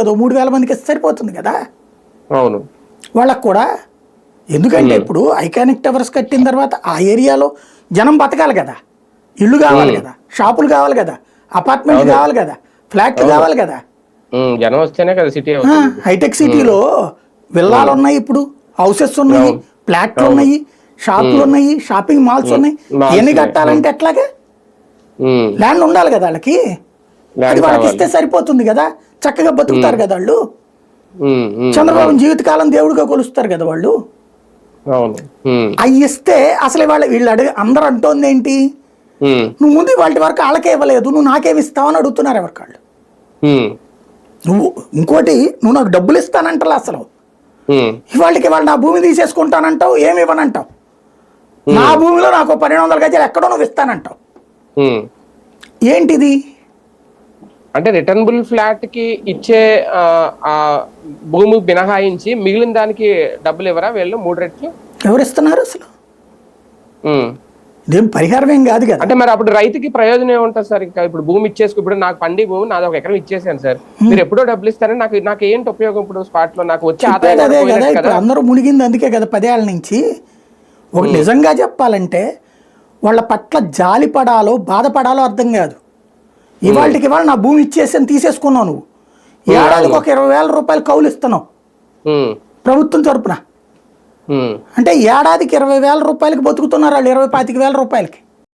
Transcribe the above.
ఏదో మూడు వేల మందికి సరిపోతుంది కదా? అవును. వాళ్ళకు కూడా? ఎందుకంటే ఇప్పుడు ఐకానిక్ టవర్స్ కట్టిన తర్వాత ఆ ఏరియాలో జనం బతకాలి కదా. ఇల్లు కావాలి కదా. షాపులు కావాలి కదా. అపార్ట్మెంట్లు కావాలి కదా. ఫ్లాట్లు కావాలి కదా. జనం వస్తేనే కదా సిటీ హైటెక్ సిటీలో విల్లాలు ఉన్నాయి ఇప్పుడు. హౌసెస్ ఉన్నాయి ఫ్లాట్లు ఉన్నాయి షాపులు ఉన్నాయి షాపింగ్ మాల్స్ ఉన్నాయి. ఎన్ని. కట్టాలంటే ఎట్లాగే? ల్యాండ్ ఉండాలి కదా వాళ్ళకి? అది వాళ్ళకి. ఇస్తే సరిపోతుంది కదా? చక్కగా బతుకుతారు కదా వాళ్ళు? చంద్రబాబు జీవితకాలం దేవుడిగా కొలుస్తారు కదా వాళ్ళు? అవి ఇస్తే అసలు వాళ్ళ వీళ్ళు అడిగి అందరూ అంటోంది ఏంటి? నువ్వు ముందు వాళ్ళ వరకు వాళ్ళకే ఇవ్వలేదు నువ్వు నాకేమి ఇస్తావని అడుగుతున్నారు ఎవరికి వాళ్ళు? నువ్వు ఇంకోటి నువ్వు నాకు డబ్బులు ఇస్తానంటలే అసలు. ఇవాళకి వాళ్ళు నా భూమి తీసేసుకుంటానంటావు ఏమి ఇవ్వనంటావు? నా భూమిలో నాకు పన్నెండు వందల గజాలు ఎక్కడో నువ్వు ఇస్తానంటావు. ఏంటిది? అంటే రిటర్నబుల్ ఫ్లాట్కి ఇచ్చే భూమి మినహాయించి మిగిలిన దానికి డబ్బులు ఇవ్వరా? వీళ్ళు మూడు రెట్లు? ఎవరు ఇస్తున్నారు అసలు. ఇదేం పరిహారం ఏం కాదు కదా. అంటే మరి అప్పుడు రైతుకి ప్రయోజనం ఏముంటుంది సార్? ఇంకా ఇప్పుడు భూమి ఇచ్చేసుకు ఇప్పుడు నాకు పండి భూమి నాది ఒక ఎకరం ఇచ్చేసాను సార్. మీరు ఎప్పుడో డబ్బులు ఇస్తారని నాకు నాకు ఏంటి ఉపయోగం ఇప్పుడు స్పాట్లో నాకు వచ్చే ఆదాయం కదా అందరూ మునిగింది అందుకే కదా పదేళ్ళ నుంచి. ఒక నిజంగా చెప్పాలంటే వాళ్ళ పట్ల జాలి పడాలో బాధపడాలో అర్థం కాదు. ఇవాళకి ఇవాళ నా భూమి ఇచ్చేసి తీసేసుకున్నావు నువ్వు. ఏడాదికి ఒక ఇరవై వేల రూపాయలు కౌలు ఇస్తున్నావు. ఉమ్, ప్రభుత్వం తరపున. ఉమ్, అంటే ఏడాదికి ఇరవై వేల రూపాయలకి బతుకుతున్నారు వాళ్ళు ఇరవై పాతిక వేల రూపాయలకి.